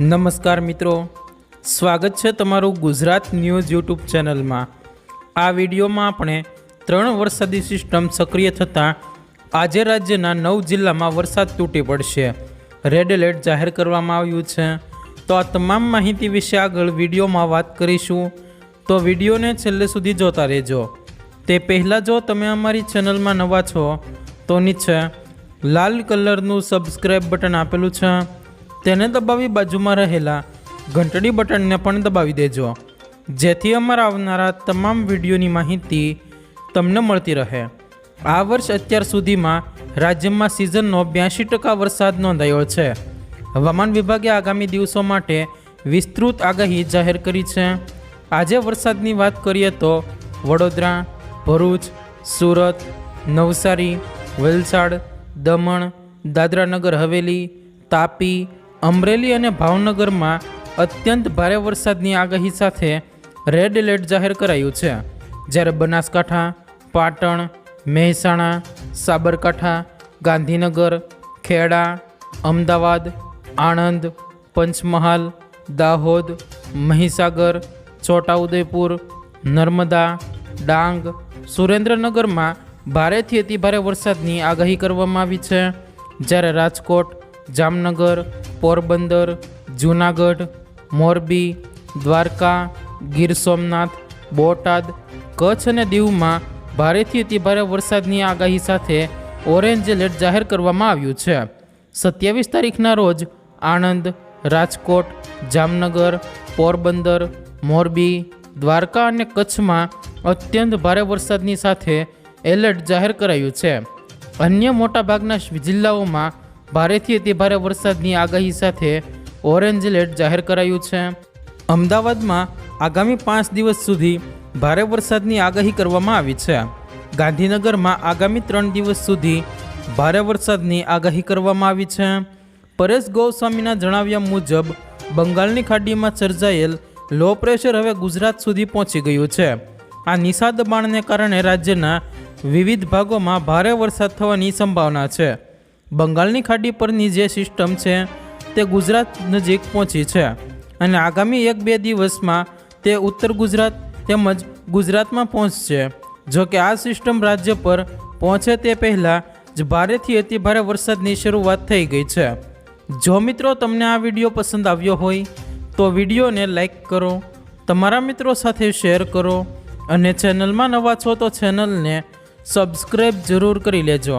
નમસ્કાર મિત્રો. સ્વાગત છે તમારું ગુજરાત ન્યૂઝ યુટ્યુબ ચેનલમાં. આ વિડીયોમાં આપણે ત્રણ વરસાદી સિસ્ટમ સક્રિય થતાં આજે રાજ્યના નવ જિલ્લામાં વરસાદ તૂટી પડશે. રેડ એલર્ટ જાહેર કરવામાં આવ્યું છે. તો આ તમામ માહિતી વિશે આગળ વિડીયોમાં વાત કરીશું. તો વિડીયોને છેલ્લે સુધી જોતા રહેજો. તે પહેલાં જો તમે અમારી ચેનલમાં નવા છો, તો નીચે લાલ કલરનું સબસ્ક્રાઈબ બટન આપેલું છે. તેને દબાવી બાજુમાં રહેલા ઘંટડી બટનને પણ દબાવી દેજો. જેથી અમારા આવનારા તમામ વિડીયોની માહિતી તમને મળતી રહે. આ વર્ષ અત્યાર સુધીમાં રાજ્યમાં સિઝનનો બ્યાસી ટકા વરસાદ નોંધાયો છે. હવામાન વિભાગે આગામી દિવસો માટે વિસ્તૃત આગાહી જાહેર કરી છે. આજે વરસાદની વાત કરીએ તો વડોદરા, ભરૂચ, સુરત, નવસારી, વલસાડ, દમણ દાદરાનગર હવેલી, તાપી અમરેલી અને ભાવનગરમાં અત્યંત ભારે વરસાદની આગાહી સાથે રેડ એલર્ટ જાહેર કરાયું છે. જ્યારે બનાસકાંઠા, પાટણ, મહેસાણા, સાબરકાંઠા, ગાંધીનગર, ખેડા, અમદાવાદ, આણંદ, પંચમહાલ, દાહોદ, મહીસાગર, છોટાઉદેપુર, નર્મદા, ડાંગ, સુરેન્દ્રનગરમાં ભારેથી અતિભારે વરસાદની આગાહી કરવામાં આવી છે. જ્યારે રાજકોટ જામનગર, પોરબંદર, જૂનાગઢ, મોરબી, દ્વારકા, ગીર સોમનાથ, બોટાદ, કચ્છ અને દીવમાં ભારેથી અતિભારે વરસાદની આગાહી સાથે ઓરેન્જ એલર્ટ જાહેર કરવામાં આવ્યું છે. સત્યાવીસ તારીખના રોજ આણંદ, રાજકોટ, જામનગર, પોરબંદર, મોરબી, દ્વારકા અને કચ્છમાં અત્યંત ભારે વરસાદની સાથે એલર્ટ જાહેર કરાયું છે. અન્ય મોટાભાગના જિલ્લાઓમાં ભારેથી અતિભારે વરસાદની આગાહી સાથે ઓરેન્જ એલર્ટ જાહેર કરાયું છે. અમદાવાદમાં આગામી પાંચ દિવસ સુધી ભારે વરસાદની આગાહી કરવામાં આવી છે. ગાંધીનગરમાં આગામી ત્રણ દિવસ સુધી ભારે વરસાદની આગાહી કરવામાં આવી છે. પરેશ ગોસ્વામીના જણાવ્યા મુજબ, બંગાળની ખાડીમાં સર્જાયેલ લો પ્રેશર હવે ગુજરાત સુધી પહોંચી ગયું છે. આ નિશા દબાણને કારણે રાજ્યના વિવિધ ભાગોમાં ભારે વરસાદ થવાની સંભાવના છે. બંગાળની ખાડી પરની જે સિસ્ટમ છે, તે ગુજરાત નજીક પહોંચી છે અને આગામી એક બે દિવસમાં તે ઉત્તર ગુજરાત તેમજ ગુજરાતમાં પહોંચશે. જો કે આ સિસ્ટમ રાજ્ય પર પહોંચે તે પહેલાં જ ભારેથી અતિભારે વરસાદની શરૂઆત થઈ ગઈ છે. જો મિત્રો તમને આ વીડિયો પસંદ આવ્યો હોય, તો વિડીયોને લાઈક કરો, તમારા મિત્રો સાથે શેર કરો અને ચેનલમાં નવા છો તો ચેનલને સબસ્ક્રાઈબ જરૂર કરી લેજો.